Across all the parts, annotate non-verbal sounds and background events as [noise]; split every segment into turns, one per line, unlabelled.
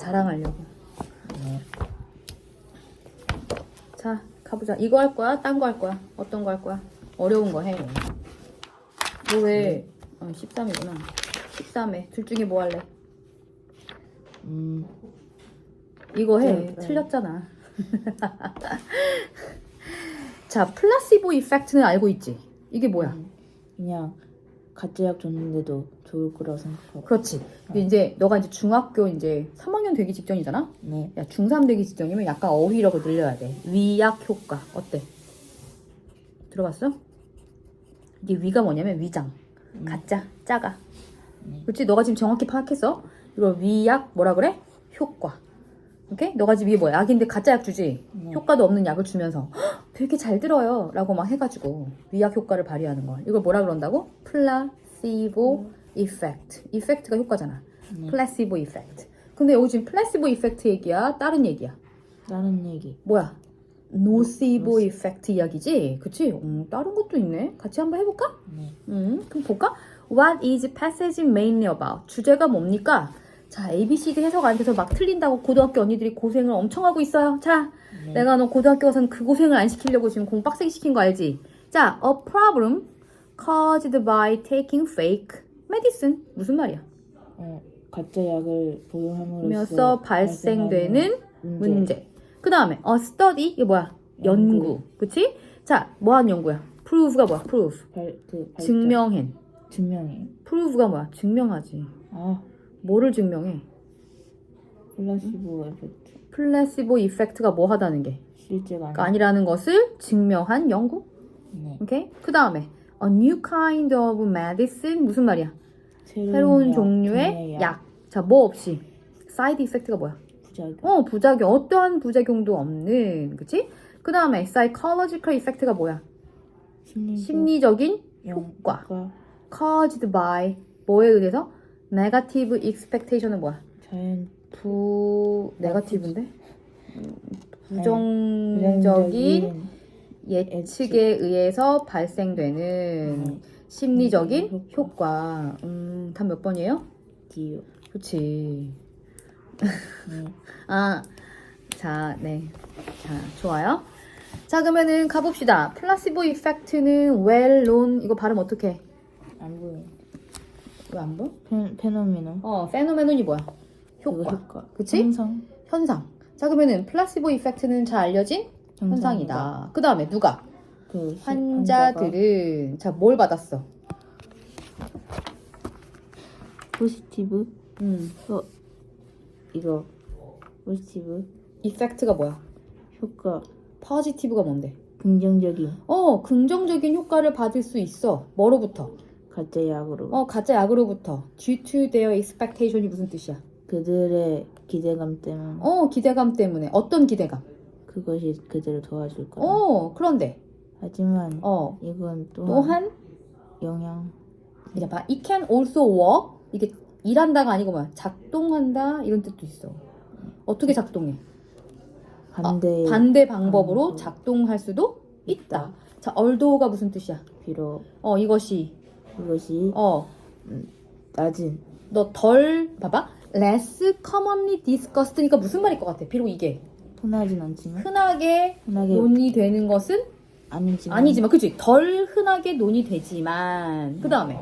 자랑하려고.
네.
자, 가보자. 이거 할 거야? 딴 거 할 거야? 어떤 거 할 거야? 어려운 거 해. 너 왜? 어, 13이구나. 13회. 둘 중에 뭐 할래?
음,
이거 해.
네, 네.
틀렸잖아. [laughs] 자, 플라시보 이펙트는 알고 있지? 이게 뭐야?
그냥 가짜 약 줬는데도 좋을 거라고 생각하고.
그렇지. 근데 이제 너가 이제 중학교 이제 3학년 되기 직전이잖아?
네.
야, 중3 되기 직전이면 약간 어휘력을 늘려야 돼. 위약 효과. 어때? 들어봤어? 이게 위가 뭐냐면 위장.
음.
가짜, 짜가.
네.
그렇지? 너가 지금 정확히 파악했어? 이거 위약 뭐라 그래? 효과. 오케이? 너가 지금 이게 뭐야? 약인데 가짜 약 주지?
네.
효과도 없는 약을 주면서 "헉, 되게 잘 들어요. 라고 막 해가지고 위약 효과를 발휘하는 걸. 이걸 뭐라 그런다고? 플라시보 이펙트. 이펙트가 효과잖아.
네.
플라시보 이펙트. 근데 여기 지금 플라시보 이펙트 얘기야? 다른 얘기야?
다른 얘기.
뭐야? 노시보 이펙트 이야기지? 그치? 음, 다른 것도 있네. 같이 한번 해볼까?
네.
음, 그럼 볼까? What is passage mainly about? 주제가 뭡니까? 자, A, B, C, D 해석 안 돼서 막 틀린다고 고등학교 언니들이 고생을 엄청 하고 있어요. 자,
네.
내가 너 고등학교 가서는 그 고생을 안 시키려고 지금 공 빡세게 시킨 거 알지? 자, a problem caused by taking fake medicine. 무슨 말이야?
어, 가짜 약을 복용함으로써
발생되는
문제.
문제. 그 다음에 a study 이게 뭐야? 연구.
연구.
그치? 자, 뭐한 연구야? prove가 뭐야? prove.
발, 그.
증명해.
증명이에요.
prove가 뭐야? 증명하지.
아,
뭐를 증명해?
플라시보 에펙트.
플래시보 이펙트가 뭐 하다는 게
실제가 아니.
그러니까 아니라는 것을 증명한 연구.
네.
오케이? 그 다음에 a new kind of medicine 무슨 말이야?
새로운,
새로운
약,
종류의
약,
약. 자, 뭐 없이 사이드 이펙트가 뭐야?
부작용.
어, 부작용. 어떠한 부작용도 없는. 그치? 그 다음에 psychological effect가 뭐야?
심리적
심리적인
영-
효과.
효과.
caused by 뭐에 의해서? Negative expectation은 뭐야?
자연
부 네거티브인데 음, 부정적인
부정적인
예측에 의해서 발생되는
음.
심리적인
음,
효과. 음, 답 몇 번이에요?
기요.
그렇지.
네. [laughs]
아, 자, 네. 자, 좋아요. 자, 그러면은 가봅시다. 플라시보 이펙트는 well known. 이거 발음 어떻게 해?
안 보여.
왜 안 보여?
페, 페노미노.
어, 페노메논이 뭐야? 효과.
효과.
그치?
현상.
현상. 자, 그러면은 플라시보 이펙트는 잘 알려진 현상이다. 그 다음에 누가?
그 시-
환자들은 자, 뭘 받았어?
포지티브.
음,
어 이거 포지티브
이펙트가 뭐야?
효과
포지티브가 뭔데?
긍정적인
어, 긍정적인 효과를 받을 수 있어. 뭐로부터?
가짜 약으로
어, 가짜 약으로부터. Due to their expectation이 무슨 뜻이야?
그들의 기대감 때문에
어, 기대감 때문에. 어떤 기대감?
그것이 그들을 도와줄 거다.
어, 그런데.
하지만
어,
이건 또한,
또한,
영향
이제 봐. It can also work. 이게 일한다가 아니고 뭐야? 작동한다? 이런 뜻도 있어. 어떻게 작동해?
반대
반대 방법으로
방법.
작동할 수도 있다. 자, 얼도가 무슨 뜻이야?
비록
어, 이것이.
이것이
어,
낮은
너 덜, 봐봐. less commonly discussed니까 무슨 말일 것 같아? 비록 이게
흔하진 않지만
흔하게
흔하게
논의되는 것은
아니지만
아니지만, 그치? 덜 흔하게 논의되지만, 그 다음에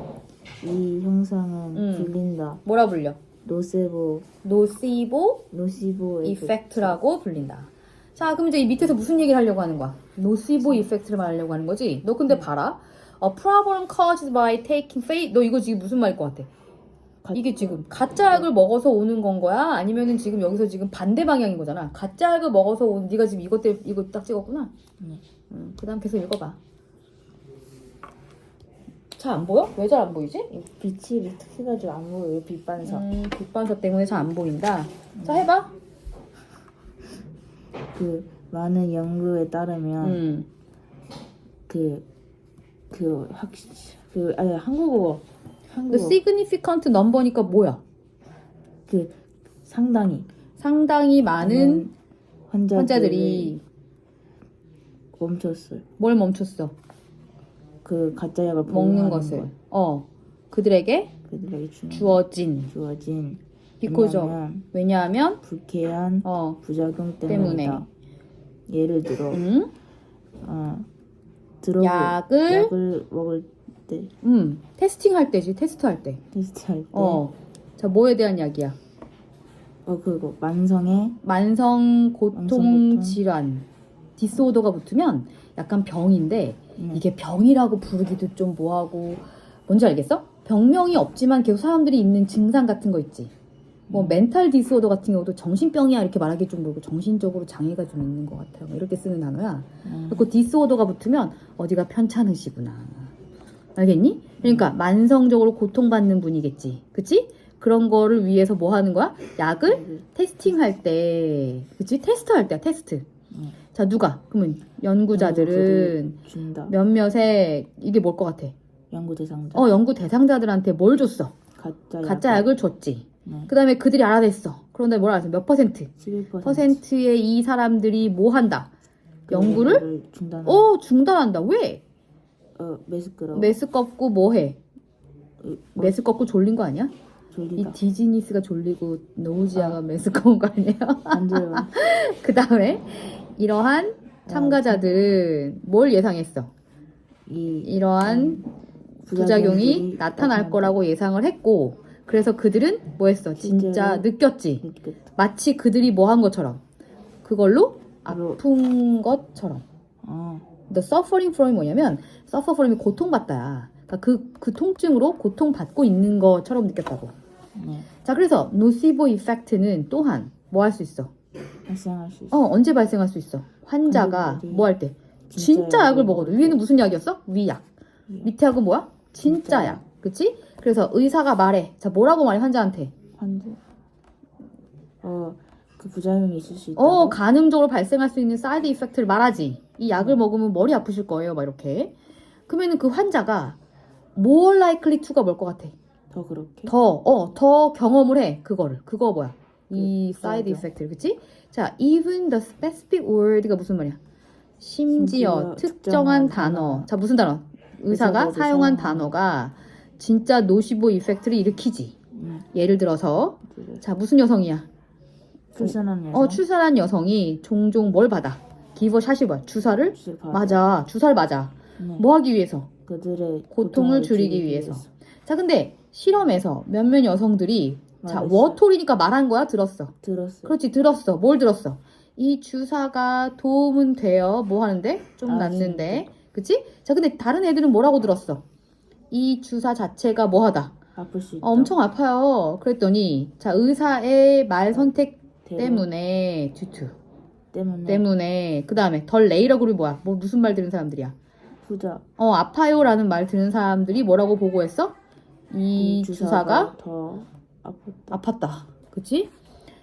이 형상은
음.
불린다.
뭐라 불려?
노세보
노시보
노시보
이펙트라고 불린다. 자, 그럼 이제 이 밑에서 무슨 얘기를 하려고 하는 거야? 노시보 이펙트를 말하려고 하는 거지? 너 근데 봐라. A problem caused by taking fake. 너 이거 지금 무슨 말일 것 같아?
가-
이게 지금 가짜 약을 먹어서 오는 건 거야? 아니면은 지금 여기서 지금 반대 방향인 거잖아. 가짜 약을 먹어서 온 네가 지금 이것 때 이거 딱 찍었구나.
네.
음, 그다음 계속 읽어봐. 잘 안 보여? 왜 잘 안 보이지?
빛이 이렇게 해가지고 안 보여요 빛반사
음, 빛반사 때문에 잘 안 보인다. 자 해봐.
그 많은 연구에 따르면
음.
그 그학그 아니 한국어
근데
한국어
significant number니까 뭐야?
그 상당히
상당히 많은
환자들이,
환자들이
멈췄어요.
뭘 멈췄어?
그 가짜 약을
먹는 것을.
것.
어. 그들에게
그들에게
주어진
주어진
of.
왜냐하면
왜냐하면
불쾌한
어,
부작용
때문에.
때문이다. 예를 들어
음,
어, 들어
약을
약을 먹을 때
음, 테스팅 할 때지, 테스트 할 때.
테스트할 때
어, 자 뭐에 대한 약이야?
어 그리고 만성의
만성 고통
고통.
질환 디스오더가 붙으면 약간 병인데
음,
이게 병이라고 부르기도 좀 뭐하고 뭔지 알겠어? 병명이 없지만 계속 사람들이 있는 증상 같은 거 있지. 뭐
음.
멘탈 디스오더 같은 경우도 정신병이야 이렇게 말하기 좀 그렇고 정신적으로 장애가 좀 있는 것 같아요. 뭐 이렇게 쓰는 단어야.
음,
그 디스오더가 붙으면 어디가 편찮으시구나. 알겠니? 그러니까 만성적으로 고통받는 분이겠지. 그치? 그런 거를 위해서 뭐 하는 거야? 약을 테스팅할 때, 그치? 테스트할 때야, 테스트.
음.
자, 누가? 그러면 연구자들은. 몇몇의, 이게 뭘 것 같아?
연구 대상자.
어, 연구 대상자들한테 뭘 줬어?
가짜
가짜 약을 줬지.
네.
그 다음에 그들이 알아냈어. 그런데 뭐라 했어? 몇 퍼센트?
11%
퍼센트의 이 사람들이 뭐 한다? 연구를?
중단.
어, 중단한다. 왜?
어 메스크러.
메스 꺾고 뭐 해?
어,
메스 꺾고 졸린 거 아니야? 이
졸리다.
디즈니스가 졸리고 노우지아가 메스 꺾은 거 아니야?
안돼요.
그 다음에 이러한 참가자들은 뭘 예상했어?
이
이러한 부작용이 나타날 거라고 예상을 했고 그래서 그들은 뭐 했어? 진짜 느꼈지.
느꼈다.
마치 그들이 뭐 한 것처럼 그걸로
바로-
아픈 것처럼.
어.
The suffering from이 뭐냐면 suffer from이 고통받다야. 그러니까 그, 그 통증으로 고통받고 있는 것처럼 느꼈다고.
네.
자 그래서 nocebo effect는 또한 뭐 할 수 있어?
발생할 수 있어.
어 언제 발생할 수 있어? 환자가
환자들이
뭐 할 때? 진짜 약을 먹어도 위에는 무슨 약이었어? 위약.
예.
밑에 약은 뭐야? 진짜 약. 그치? 그래서 의사가 말해. 자 뭐라고 말해 환자한테?
환자. 어 그 부작용이 있을 수 있다.
어 가능적으로 발생할 수 있는 사이드 이펙트를 말하지. 이 약을 먹으면 머리 아프실 거예요. 막 이렇게. 그러면은 그 환자가 more likely to가 뭘 것 같아?
더 그렇게.
더, 어, 더 경험을 해. 그거를. 그거 뭐야? 이
그,
사이드. 이펙트를. 그치? 자, even the specific word가 무슨 말이야? 심지어
심지어
특정한
특정한
단어.
단어.
자, 무슨 단어? 의사가 사용한
사용한
단어가 진짜 노시보 이펙트를 일으키지.
음,
예를 들어서. 자, 무슨 여성이야?
출산한 여성.
어, 출산한 여성이 종종 뭘 받아? 기버샷이 뭐야? 주사를? 맞아. 주사를 맞아.
네.
뭐 하기 위해서?
그들의
고통을 줄이기 위해서. 자, 근데 실험에서 몇몇 여성들이 자,
말했어.
워톨이니까 말한 거야? 들었어.
들었어.
그렇지, 들었어. 뭘 들었어? 이 주사가 도움은 돼요. 뭐 하는데? 좀
아,
낫는데. 그치? 자, 근데 다른 애들은 뭐라고 들었어? 이 주사 자체가 뭐 하다?
아플 수 있다.
어, 엄청 아파요. 그랬더니, 자, 의사의 말 선택 때문에, 듀투.
때문에
때문에, 그 다음에, 덜 레이러 그룹이 뭐야? 뭐, 무슨 말 들은 사람들이야?
부자
어, 아파요라는 말 들은 사람들이 뭐라고 보고했어?
이그
주사가
더 아팠다.
아팠다. 그치?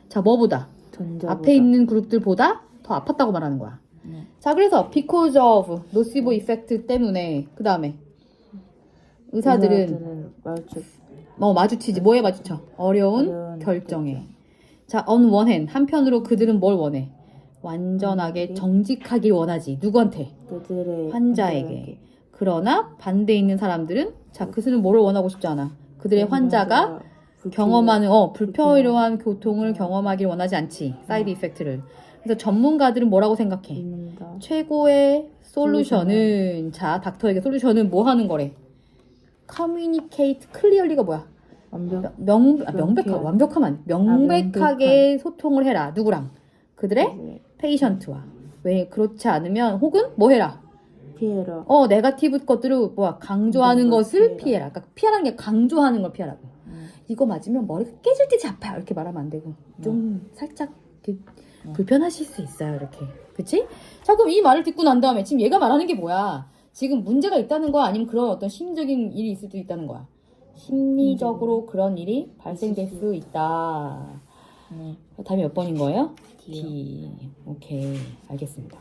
자, 뭐보다?
전자보다.
앞에 있는 그룹들보다 더 아팠다고 말하는 거야.
네.
자, 그래서 because of nocebo effect 때문에 그 다음에 의사들은
의사들은 마주쳐
뭐 마주치지 뭐에 마주쳐 어려운
어려운
결정에. 자, on one hand 한편으로 그들은 뭘 원해? 완전하게
음,
정직하길 원하지. 누구한테?
그들의
환자에게. 그러나 반대에 있는 사람들은 자, 그들은 뭐를 원하고 싶지 않아. 그들의 환자가 경험하는 어 불평이로한
불필요-
고통을 경험하길 원하지 않지 사이드 이펙트를 그래서 전문가들은 뭐라고 생각해. 최고의 솔루션은 자 닥터에게 솔루션은 뭐 하는 거래 커뮤니케이트 클리어리가 뭐야
완벽
명 아, 명백하
명쾌한.
완벽하면 안 돼. 명백하게 소통을 해라 누구랑 그들의
네.
페이션트와 왜 그렇지 않으면 혹은 뭐 해라
피해라.
어 네가티브 것들을 뭐야 강조하는
걸
것을
피해라.
피해라 그러니까 피하라는 게 강조하는 걸 피하라고
음.
이거 맞으면 머리가 깨질 듯이 아파요. 이렇게 말하면 안 되고 좀 살짝 이렇게
네.
불편하실 수 있어요. 이렇게 그치? 자 그럼 이 말을 듣고 난 다음에 지금 얘가 말하는 게 뭐야? 지금 문제가 있다는 거야? 아니면 그런 어떤 심리적인 일이 있을 수도 있다는 거야? 심리적으로 그런 일이 발생될 수 있다.
네.
답이 몇 번인
거예요?
D. 오케이 알겠습니다.